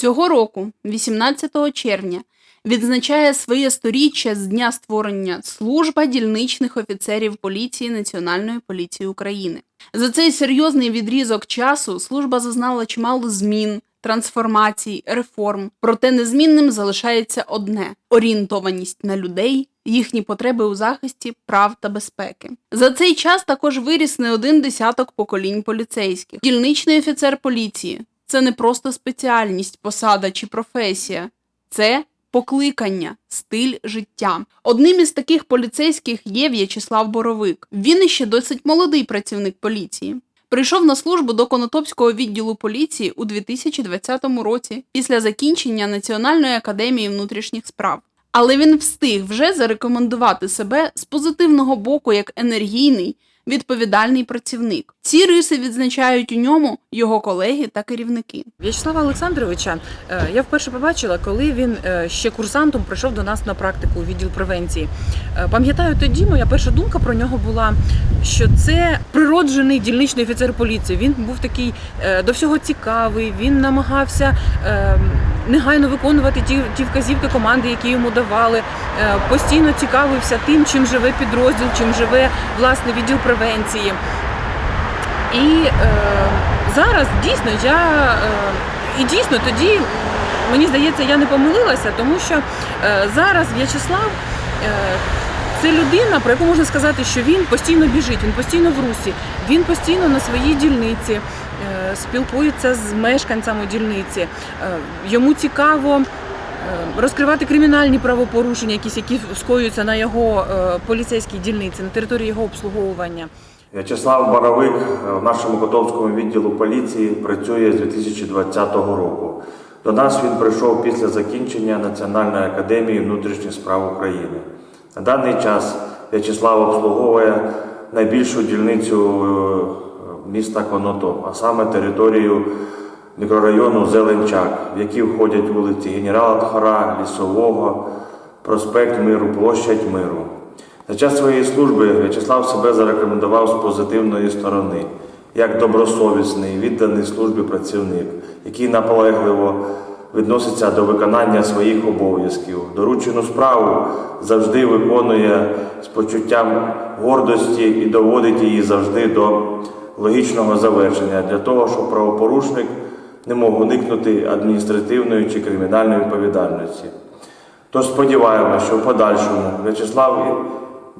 Цього року, 18 червня, відзначає своє сторіччя з дня створення служба дільничних офіцерів поліції Національної поліції України. За цей серйозний відрізок часу служба зазнала чимало змін, трансформацій, реформ. Проте незмінним залишається одне орієнтованість на людей, їхні потреби у захисті прав та безпеки. За цей час також виріс не один десяток поколінь поліцейських. Дільничний офіцер поліції це не просто спеціальність, посада чи професія, це покликання, стиль життя. Одним із таких поліцейських є В'ячеслав Боровик. Він іще досить молодий працівник поліції. Прийшов на службу до Конотопського відділу поліції у 2020 році після закінчення Національної академії внутрішніх справ. Але він встиг вже зарекомендувати себе з позитивного боку як енергійний, відповідальний працівник. Ці риси відзначають у ньому його колеги та керівники. В'ячеслава Олександровича е, я вперше побачила, коли він е, ще курсантом прийшов до нас на практику у відділ превенції. Е, Пам'ятаю, тоді моя перша думка про нього була, що це природжений дільничний офіцер поліції. Він був такий до всього цікавий. Він намагався е, негайно виконувати ті, ті вказівки команди, які йому давали. Е, Постійно цікавився тим, чим живе підрозділ, чим живе власне відділ превенції. І е, зараз дійсно я е, і дійсно тоді мені здається, я не помилилася, тому що е, зараз В'ячеслав е, це людина, про яку можна сказати, що він постійно біжить, він постійно в русі, він постійно на своїй дільниці е, спілкується з мешканцями дільниці. Е, йому цікаво. е, Розкривати кримінальні правопорушення, якісь які скоюються на його поліцейській дільниці, на території його обслуговування. В'ячеслав Боровик в нашому Котовському відділу поліції працює з 2020 року. До нас він прийшов після закінчення Національної академії внутрішніх справ України. На даний час В'ячеслав обслуговує найбільшу дільницю е, міста Конотоп, а саме територію мікрорайону Зеленчак, в які входять вулиці Генерала Тхара, Лісового, проспект Миру, площадь Миру. За час своєї служби В'ячеслав себе зарекомендував з позитивної сторони, як добросовісний, відданий службі працівник, який наполегливо відноситься до виконання своїх обов'язків. Доручену справу завжди виконує з почуттям гордості і доводить її завжди до логічного завершення для того, щоб правопорушник не мог уникнути адміністративної чи кримінальної відповідальності. Тож сподіваємося, що в подальшому В'ячеслав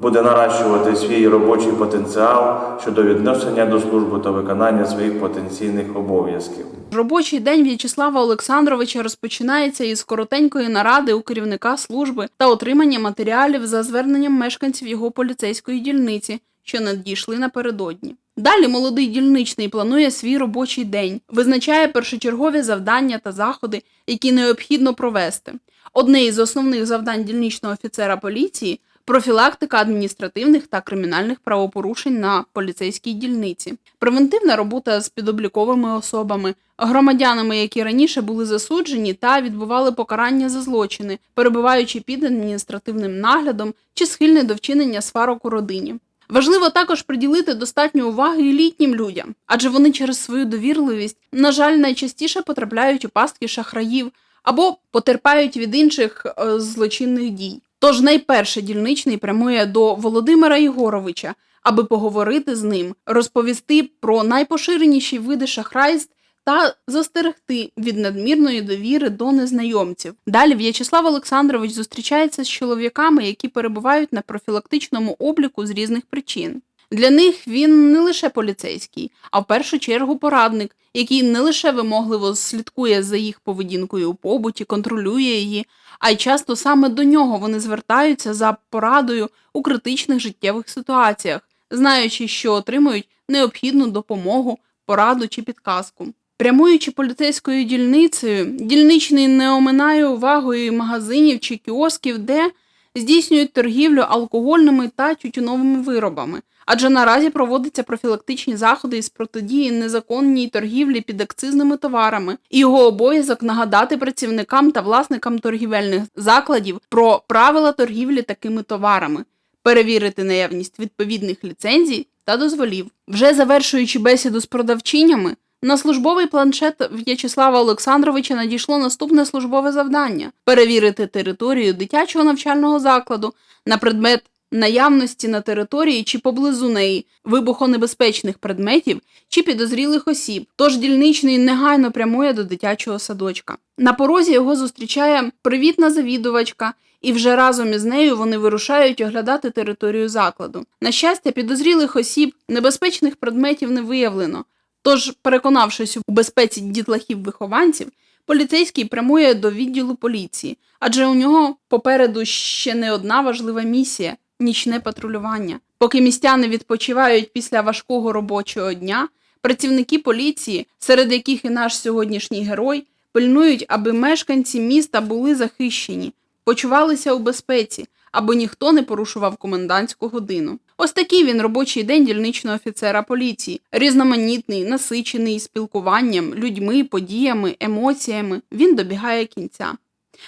буде наращувати свій робочий потенціал щодо відношення до служби та виконання своїх потенційних обов'язків. Робочий день В'ячеслава Олександровича розпочинається із коротенької наради у керівника служби та отримання матеріалів за зверненням мешканців його поліцейської дільниці, що надійшли напередодні. Далі молодий дільничний планує свій робочий день, визначає першочергові завдання та заходи, які необхідно провести. Одне із основних завдань дільничного офіцера поліції профілактика адміністративних та кримінальних правопорушень на поліцейській дільниці, превентивна робота з підобліковими особами, громадянами, які раніше були засуджені та відбували покарання за злочини, перебуваючи під адміністративним наглядом чи схильні до вчинення сварок у родині. Важливо також приділити достатньо уваги і літнім людям, адже вони через свою довірливість, на жаль, найчастіше потрапляють у пастки шахраїв або потерпають від інших е, злочинних дій. Тож найперше дільничний прямує до Володимира Ігоровича, аби поговорити з ним, розповісти про найпоширеніші види шахрайств та застерегти від надмірної довіри до незнайомців. Далі В'ячеслав Олександрович зустрічається з чоловіками, які перебувають на профілактичному обліку з різних причин. Для них він не лише поліцейський, а в першу чергу порадник, який не лише вимогливо слідкує за їх поведінкою у побуті, контролює її, а й часто саме до нього вони звертаються за порадою у критичних життєвих ситуаціях, знаючи, що отримують необхідну допомогу, пораду чи підказку. Прямуючи поліцейською дільницею, дільничний не оминає увагою магазинів чи кіосків, де здійснюють торгівлю алкогольними та тютюновими виробами, адже наразі проводяться профілактичні заходи із протидії незаконній торгівлі під акцизними товарами, і його обов'язок нагадати працівникам та власникам торгівельних закладів про правила торгівлі такими товарами, перевірити наявність відповідних ліцензій та дозволів. Вже завершуючи бесіду з продавчинями, На службовий планшет В'ячеслава Олександровича надійшло наступне службове завдання перевірити територію дитячого навчального закладу на предмет наявності на території чи поблизу неї вибухонебезпечних предметів чи підозрілих осіб. Тож дільничний негайно прямує до дитячого садочка. На порозі його зустрічає привітна завідувачка, і вже разом із нею вони вирушають оглядати територію закладу. На щастя, підозрілих осіб, небезпечних предметів не виявлено. Тож, переконавшись у безпеці дітлахів-вихованців, поліцейський прямує до відділу поліції, адже у нього попереду ще не одна важлива місія нічне патрулювання. Поки містяни відпочивають після важкого робочого дня, працівники поліції, серед яких і наш сьогоднішній герой, пильнують, аби мешканці міста були захищені, почувалися у безпеці, аби ніхто не порушував комендантську годину. Ось такий він робочий день дільничного офіцера поліції, різноманітний, насичений спілкуванням, людьми, подіями, емоціями. Він добігає кінця.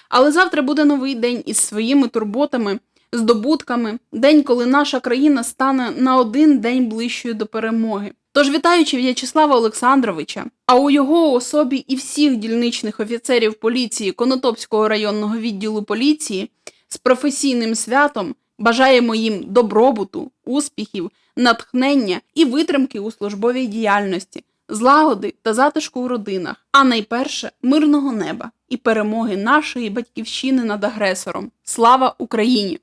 Але завтра буде новий день із своїми турботами, здобутками, день, коли наша країна стане на один день ближчою до перемоги. Тож, вітаючи В'ячеслава Олександровича, а у його особі і всіх дільничних офіцерів поліції Конотопського районного відділу поліції з професійним святом бажаємо їм добробуту, успіхів, натхнення і витримки у службовій діяльності, злагоди та затишку у родинах, а найперше мирного неба і перемоги нашої батьківщини над агресором. Слава Україні!